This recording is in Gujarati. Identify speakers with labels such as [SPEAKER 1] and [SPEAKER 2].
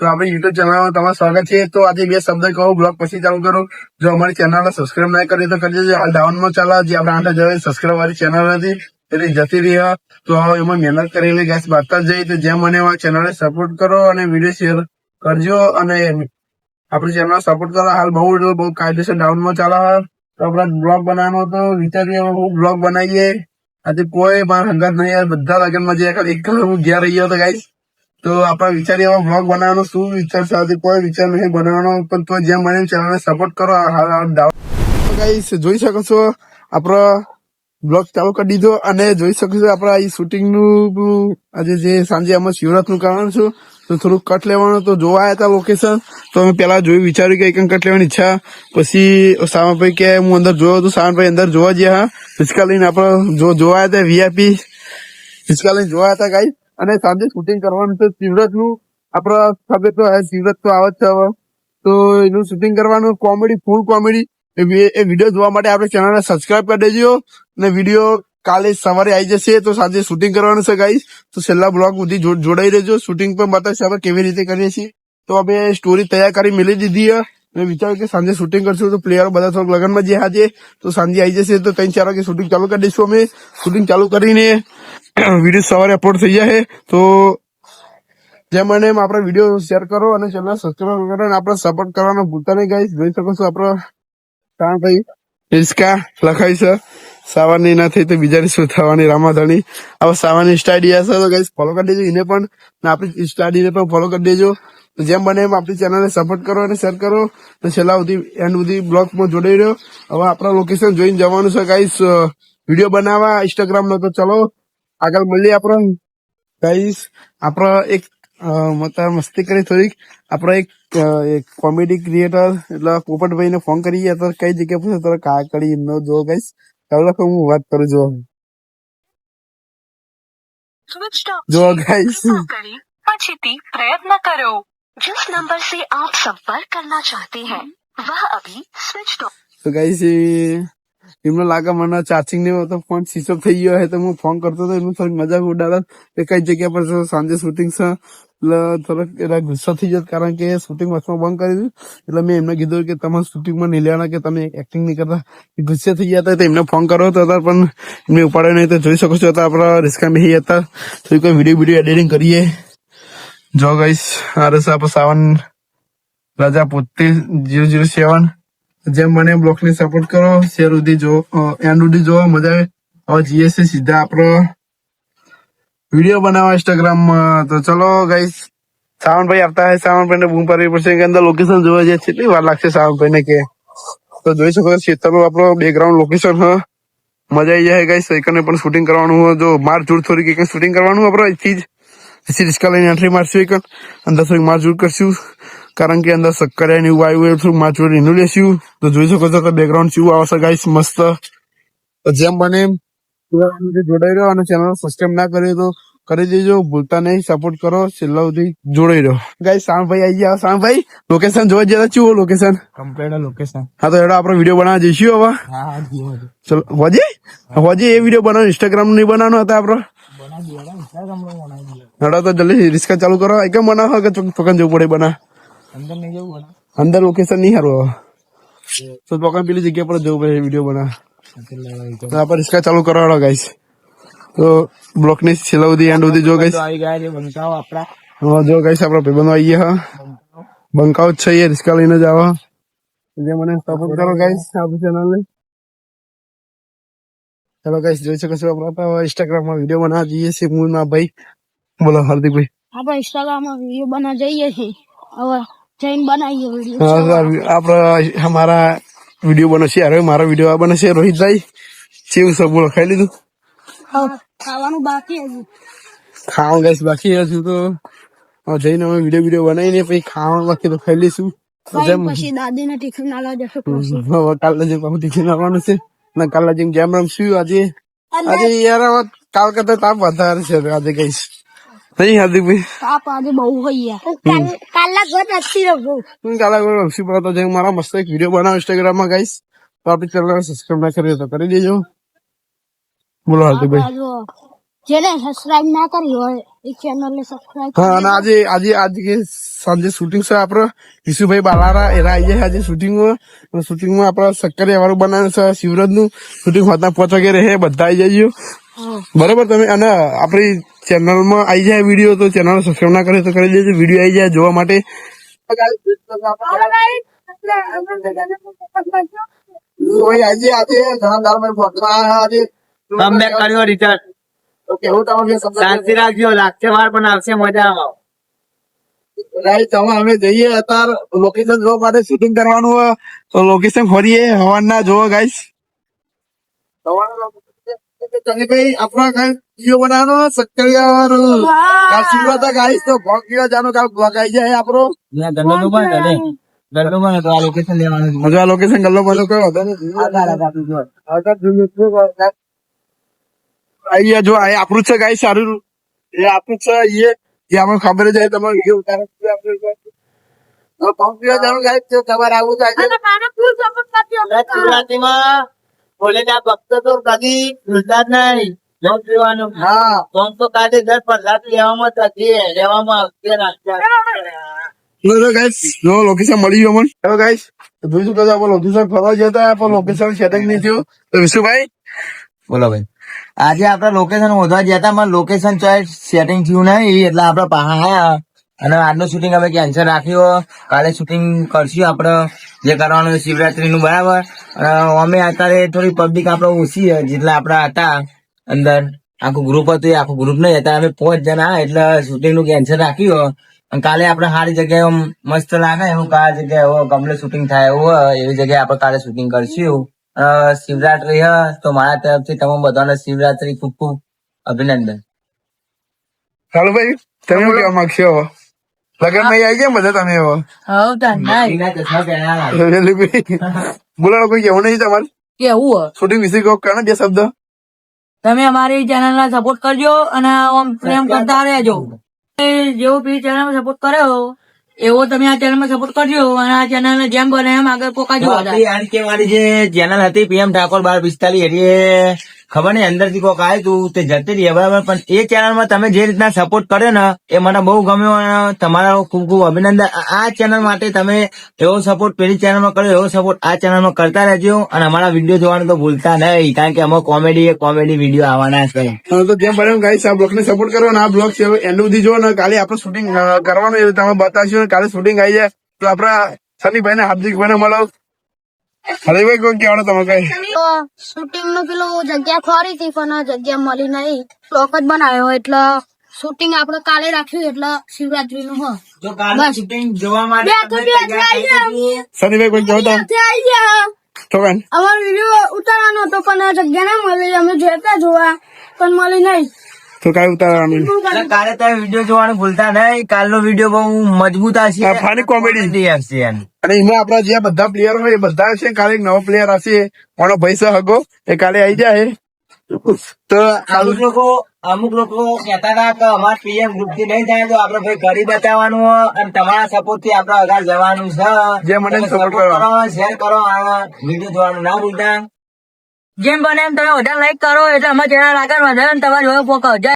[SPEAKER 1] તો આપણી યુટ્યુબ ચેનલમાં તમારું સ્વાગત છે. તો આજે બે શબ્દ કહો બ્લોગ પછી ચાલુ કરો. જો અમારી ચેનલને સબસ્ક્રાઇબ ના કરી તો કરી દેજો. હાલ ડાઉનમાં ચાલે. જે આપણે આઠ હજાર સબસ્ક્રાઇબ વાળી ચેનલ હતી, એટલે જતી રહ્યા તો હવે એમાં મહેનત કરેલી ગેસ જ જઈ તો જેમ મને ચેનલને સપોર્ટ કરો અને વીડિયો શેર કરજો અને આપણી ચેનલ સપોર્ટ કરો. હાલ બહુ બહુ કાયદેસર ડાઉનમાં ચાલે. તો આપણે બ્લોગ બનાવવાનો હતો. વિચારીએ હું બ્લોગ બનાવીએ. આજે કોઈ મારા હંગાત નહીં યાર બધા લગનમાં જે ખાલી એક હું ઘેર ગયો હતો ગાઈસ તો આપણે વિચારીએ એવા બ્લોગ બનાવવાનો શું વિચાર છે? કોઈ વિચાર નહીં બનાવવાનો, પણ તો જેમ બને ચેનલને સપોર્ટ કરો. ગાઈસ જોઈ શકો છો, આપણો બ્લોગ ચાલુ કરી દીધો અને જોઈ શકો છો આપણા એ શૂટિંગનું આજે જે સાંજે અમે શિવરાત કારણ છું તો થોડુંક કટ લેવાનું, તો જોવા આવ્યા હતા લોકેશન તો અમે પહેલાં જોયું, વિચાર્યું કે એક કટ લેવાની ઈચ્છા. પછી સામાભાઈ કે હું અંદર જોયો હતો સામાભાઈ અંદર જોવા ગયા હા. હિંચકા લઈને આપણે જોવા આવ્યા હતા વીઆઈપી હિંચકા લઈને જોવા હતા ગાઈ અને સાંજે શૂટિંગ કરવાનું છે શિવરાત આપણા સાથે તો હે, તો આવે જ છે હવે. તો એનું શૂટિંગ કરવાનું કોમેડી ફૂલ કોમેડી એ વીડિયો જોવા માટે આપણે ચેનલને સબસ્ક્રાઇબ કરી દેજો. અને વીડિયો કાલે સવારે આવી જશે તો સાંજે શૂટિંગ કરવાનું છે ગાઈસ તો છેલ્લા બ્લોગ સુધી જોડાઈ રહેજો. શૂટિંગ પણ બતાવશે આપણે કેવી રીતે કરીએ છીએ. તો અમે સ્ટોરી તૈયાર કરી મેલી દીધી મેં વિચાર્યું કે સાંજે શૂટિંગ કરશું તો પ્લેયરો બધા થોડુંક લગનમાં જે આજે તો સાંજે આવી જશે તો ત્રણ ચાર વાગે શૂટિંગ ચાલુ કરી દઈશું અમે. શૂટિંગ ચાલુ કરીને વીડિયો સવારે અપલોડ થઈ જશે તો જેમ મને આપણે વીડિયો શેર કરો અને ચેનલ સબસ્ક્રાઈબ કરો અને આપણે સપોર્ટ કરવાનો ભૂલતા નહીં ગાઈશ જોઈ શકો છો આપણો કારણ ભાઈ. રિસ્કા લખાય છે. સાવાની ના થઈ તો બીજાની શું થવાની? રામાધણી. હવે સાવાની સ્ટાડી હશે તો ગાઈશ ફોલો કરી દેજો. એને પણ આપણી સ્ટાડીને પણ ફોલો કરી દેજો. જેમ બને એમ આપણી ચેનલને સપોર્ટ કરો અને શેર કરો. તો છેલ્લા સુધી એન્ડ સુધી બ્લોગમાં જોડાઈ રહ્યો. હવે આપણા લોકેશન જોઈને જવાનું છે ગાઈસ વીડિયો બનાવવા ઇન્સ્ટાગ્રામ નો તો ચલો. આગળ મળીએ આપણે. ગાઈસ આપણો એક મસ્તી કરી થોડીક. આપણે એક કોમેડી ક્રિએટર એટલે પોપટભાઈને ફોન કરી. ગયા તો કઈ જગ્યા પૂછે કા કાકડી ન જો ગાઈસ ચાલો હું વાત કરું જો. જો ગાઈસ
[SPEAKER 2] પછીથી પ્રયત્ન કરો. जिस नंबर से आप संपर्क करना चाहते हैं वह अभी स्विच ऑफ
[SPEAKER 1] તો ગાઈસ એમને લાગે મને ચાર્જિંગ નહીં તો ફોન સ્વિચ ઓફ થઈ ગયો હે તો હું ફોન કરતો હતો એનું થોડીક મજાક ઉડાડત કે કઈ જગ્યા પર છે, સાંજે શૂટિંગ છે એટલે થોડોક એના ગુસ્સો થઈ જત કારણ કે શૂટિંગ વચમાં બંધ કરી દીધું એટલે મેં એમને કીધું કે તમે શૂટિંગમાં નહીં લેવાના કે તમે એક્ટિંગ નહીં કરતા એ ગુસ્સે થઈ ગયા હતા તો એમને ફોન કર્યો હતો હતા પણ એમને ઉપાડ્યો નહીં તો જોઈ શકો છો તો આપણા રિસ્કા બેસી હતા તો કોઈ વિડીયો વિડીયો એડિટિંગ કરીએ જો રસ આપણે સાવન, રાજા પોતે જીરો જીરો સેવન. જેમ મને બ્લોકને સપોર્ટ કરો. શેર સુધી જો એન્ડ સુધી જોવા મજા આવે. હવે સીધા આપણો વીડિયો બનાવવા ઇન્સ્ટાગ્રામમાં. તો ચલો ગાઈસ સાવનભાઈ આવતા હે સાવનભાઈને બૂમ પાડવી પડશે. કે અંદર લોકેશન જોવા જાય કેટલી વાર લાગશે સાવનભાઈને કે? તો જોઈ શકો છો, ખેતરનું આપણો બેકગ્રાઉન્ડ લોકેશન હ. મજા આવી જાય ગાઈસ એકને પણ શૂટિંગ કરવાનું જો માર જોડ થોડી કંઈક શૂટિંગ કરવાનું આપણે અહીંથી જ. પછી રિસ્કા એન્ટ્રી મારશું એક અંદર થોડીક માર જોડ કરશું કારણ કે અંદર શક્કર ને એવું આવ્યું હોય થોડું માર જોડ એનું લેશું તો જોઈ શકો છો કે બેકગ્રાઉન્ડ શું આવશે ગાઈસ મસ્ત તો જેમ બને એમ જોડાઈ રહ્યો અને ચેનલ સબસ્ક્રાઇબ ના કર્યો તો કરી દેજો ભૂલતા નહીં સપોર્ટ કરો છેલ્લા સુધી જોડાઈ રહ્યો ગાઈસ સામભાઈ આવી ગયા સામભાઈ લોકેશન જોવા જતા ચેવું લોકેશન
[SPEAKER 3] કમ્પ્લીટ લોકેશન
[SPEAKER 1] હા તો એડો આપણો વીડિયો બનાવવા જઈશું હવે
[SPEAKER 3] હા છે
[SPEAKER 1] ચલો હોજી હોજી એ વીડિયો બનાવો ઇન્સ્ટાગ્રામ નહીં બનાવવાનો હતા આપણો
[SPEAKER 3] બનાવી દીધા ઇન્સ્ટાગ્રામ નો બનાવી દીધા
[SPEAKER 1] હેડો તો જલ્દી રિસ્કા ચાલુ કરો. એક હોય કે પકન જવું પડે બના
[SPEAKER 3] અંદર નહીં જવું
[SPEAKER 1] અંદર લોકેશન નહીં હારું તો પકન પેલી જગ્યા પર જવું પડે વીડિયો બના તો આપણે રિસ્કા ચાલુ કરો ગાઈસ તો બ્લોકની છેલ્લા સુધી એન્ડ સુધી જો ગાઈસ
[SPEAKER 3] આવી ગયા છે બંકાઓ આપડા
[SPEAKER 1] હા જો ગાઈસ આપડા ભાઈબંધો આવી ગયા જ છે રિસ્કા લઈને જ આવો. જે મને સપોર્ટ કરો ગાઈસ આપણી ચેનલ ને. ચલો ગાઈસ જોઈ શકો છો આપણે તો ઇન્સ્ટાગ્રામમાં વીડિયો બનાવવા જઈએ છીએ. હું ના ભાઈ. બોલો હાર્દિકભાઈ
[SPEAKER 4] આપણે ઇન્સ્ટાગ્રામમાં વીડિયો બનાવવા જઈએ છીએ. હવે જઈને બનાવીએ વીડિયો
[SPEAKER 1] આપણે અમારા વીડિયો બનશે અરે મારો વીડિયો આ બનશે રોહિતભાઈ. કેવું છે બોલો ખાઈ લીધું?
[SPEAKER 4] ખાવાનું બાકી હજુ.
[SPEAKER 1] ખાવાનું ગાઈસ બાકી હજુ તો. જઈને અમે વીડિયો વીડિયો બનાવીને પછી ખાવાનું બાકી તો ખાઈ લઈશું.
[SPEAKER 4] પછી દાદીને ટિફિન આલવા જશે
[SPEAKER 1] કાલે જેમ પાછું ટિફિન આવવાનું છે. ને કાલે જેમ જેમ રમશું આજે આજે યાર કાલ કરતા તાપ વધારે છે આજે કઈશ નહીં હાર્દિકભાઈ
[SPEAKER 4] તાપ આજે બહુ હોય યાર. કાલના ઘર નથી રહું
[SPEAKER 1] હું કાલે કોઈ રમશું પર તો જેમ મારા મસ્ત એક વીડિયો ઇન્સ્ટાગ્રામ ઇન્સ્ટાગ્રામમાં કઈશ તો આપણી ચેનલ સબસ્ક્રાઈબ ના કરી તો કરી દેજો. બોલો હાર્દિકભાઈ
[SPEAKER 4] જો જેને સબસ્ક્રાઇબ ના કરી હોય એ ચેનલ ને સબસ્ક્રાઇબ
[SPEAKER 1] હા અને આજે આજે આજે સાંજે શૂટિંગ છે આપણે વિશુભાઈ બાલારા એના આવી જાય આજે શૂટિંગમાં શૂટિંગમાં આપણા સક્કરિયા વાળું બનાવ્યું છે શિવરાજનું શૂટિંગ હોતા પાંચ વાગે રહે બધા આવી જાય બરોબર તમે અને આપણી ચેનલમાં આવી જાય વીડિયો તો ચેનલ સબસ્ક્રાઇબ ના કરે તો કરી દેજો વીડિયો આવી જાય જોવા માટે આજે આજે ઘણા ભાઈ ફોટો આજે
[SPEAKER 3] કમબેક કર્યો રિટર્ન
[SPEAKER 1] તો કેવું તમારે શબ્દ
[SPEAKER 3] શાંતિ રાખજો લાગશે વાર પણ આવશે મજામાં.
[SPEAKER 1] રાઈટ અમે જઈએ અત્યારે લોકેશન જોવા માટે શૂટિંગ કરવાનું હોય તો લોકેશન ફરીએ હવાના જોવો ગાઈસ તમે ભાઈ આપણા કઈ વીડિયો બનાવવાનો શિવરાત ગાઈસ તો ભોગ કેવા જાનો કાલ ભોગ આવી જાય આપણો.
[SPEAKER 3] ત્યાં ગલ્લો નું બંધ કરે ગલ્લો બંધ તો આ લોકેશન લેવાનું છે.
[SPEAKER 1] મજા લોકેશન ગલ્લો બધો કઈ વાંધો નથી
[SPEAKER 3] આધાર આધાર આપી દો.
[SPEAKER 1] આગળ જોઈએ તો અહીંયા જો આ આપણું જ છે ગાય સારું એ આપણું જ છે એ જે આપણે ખબર જ તમારે વીડિયો ઉતારે
[SPEAKER 3] ભક્તો તો કદી ભૂલતા જ નહીં જલ પીવાનું.
[SPEAKER 1] હા.
[SPEAKER 3] તો તો કાઢે દસ પ્રસાદ લેવામાં થતી લેવામાં આવતી
[SPEAKER 1] જો લોકેશન મળી ગયું મને હેલો ગાઈસ તો જોઈશું આપણે લોકેશન ફરવા જતા પણ લોકેશન સેટિંગ નહીં થયું. તો વિશુભાઈ?
[SPEAKER 3] બોલો ભાઈ. આજે આપડે લોકેશન શોધવા ગયા હતા પણ લોકેશન ચોઈસ સેટિંગ થયું નહીં, એટલે આપણે પહાડ આયા. અને આજનું શૂટિંગ અમે કેન્સલ રાખ્યું. કાલે શૂટિંગ કરશું આપડે જે કરવાનું શિવરાત્રીનું, બરાબર? અમે અત્યારે થોડી પબ્લિક આપડે ઓછી જેટલા આપણા હતા અંદર. આખું ગ્રુપ હતું એ આખું ગ્રુપ નહીં હતા અમે પાંચ જણા એટલે શૂટિંગનું કેન્સલ રાખ્યું. અને કાલે આપણે સારી જગ્યાએ મસ્ત લાગે એવું કયા જગ્યાએ ગમલે શૂટિંગ થાય એવું એવી જગ્યાએ આપડે કાલે શૂટિંગ કરશું. શિવરાત્રી હ તો મારા તરફથી તમામ બધાને શિવરાત્રી ખૂબ ખૂબ અભિનંદન.
[SPEAKER 1] હાલો ભાઈ તમે શું કહેવા માંગશો? લગનમાં આવી ગયા બધા તમે હવે
[SPEAKER 3] એના ચશ્મા પહેર્યા.
[SPEAKER 1] વેલુભાઈ બોલો કોઈ કેવું નહીં તમારે?
[SPEAKER 5] કેવું
[SPEAKER 1] શૂટિંગ વિશે કહો કાને બે શબ્દ?
[SPEAKER 5] તમે અમારી ચેનલ ને સપોર્ટ કરજો અને આમ પ્રેમ કરતા રહેજો. જેવો પેલી ચેનલ સપોર્ટ કર્યો. એવો તમે આ ચેનલમાં સપોર્ટ કરજો અને આ ચેનલ ને જેમ બને એમ આગળ પોકાજો
[SPEAKER 3] આપણી વાળી જે ચેનલ હતી પીએમ ઠાકોર બાર પિસ્તાલીસ એની ખબર નહીં અંદરથી કોક આવ્યું તું, તે જતી રહી, બરાબર. પણ એ ચેનલમાં તમે જે રીતના સપોર્ટ કર્યો ને, એ મને બહુ ગમ્યો અને તમારો ખૂબ ખૂબ અભિનંદન. આ- ચેનલ માટે તમે એવો સપોર્ટ પેલી ચેનલમાં કર્યો, એવો સપોર્ટ આ ચેનલમાં કરતા રહેજો અને અમારા વીડિયો જોવાનું તો ભૂલતા નહીં, કારણ કે અમે કોમેડી એ કોમેડી વીડિયો આવવાના છે
[SPEAKER 1] તો જેમ પડે ગાઈસ આ બ્લોગ ને સપોર્ટ કરો આ બ્લોગ છે એન્ડ સુધી જો ને, કાલે આપણે શૂટિંગ કરવાનું તમે બતાવશો કાલે શૂટિંગ આવી જાય, તો આપણા સનીભાઈ ને હાર્દિક ભાઈ ને મળો. હરીભાઈ કોઈ કહેવાનું તમે કઈ?
[SPEAKER 4] તો શૂટિંગનું પેલું જગ્યા ખોરી હતી પણ જગ્યા મળી નહીં. બ્લોક જ બનાવ્યો એટલે શૂટિંગ આપણે કાલે રાખ્યું એટલે શિવરાત્રી નું
[SPEAKER 3] શૂટિંગ જોવા માટે
[SPEAKER 1] કોઈ તો?
[SPEAKER 4] અમારો વીડિયો ઉતારવાનો હતો પણ જગ્યા ના મળી. અમે જોતા જોવા પણ મળી નહીં.
[SPEAKER 1] તો ઉતારવાનું
[SPEAKER 3] કાલે તમે વીડિયો જોવાનું ભૂલતા નહીં. કાલનો વીડિયો બહુ મજબૂત
[SPEAKER 1] ફાની.
[SPEAKER 3] હશે
[SPEAKER 1] અને એમાં આપણા જે બધા પ્લેયર હોય એ બધા છે કાલે એક નવો પ્લેયર હશે કોનો ભાઈ છે હગો? એ કાલે આવી જાય તો
[SPEAKER 3] અમુક લોકો અમુક લોકો કહેતા હતા કે અમાર પીએમ ગ્રુપથી નહીં થાય તો આપડે ભાઈ કરી બતાવવાનું હોય અને તમારા સપોર્ટથી આપડે આગળ જવાનું છે.
[SPEAKER 1] જે મને કરો.
[SPEAKER 3] કરો શેર કરો વીડિયો જોવાનું ના ભૂલતા.
[SPEAKER 5] જેમ બને એમ તમે વધારે લાઈક કરો, એટલે અમે ચેનલ આગળ વધારે તમારે જોયો પોકો જય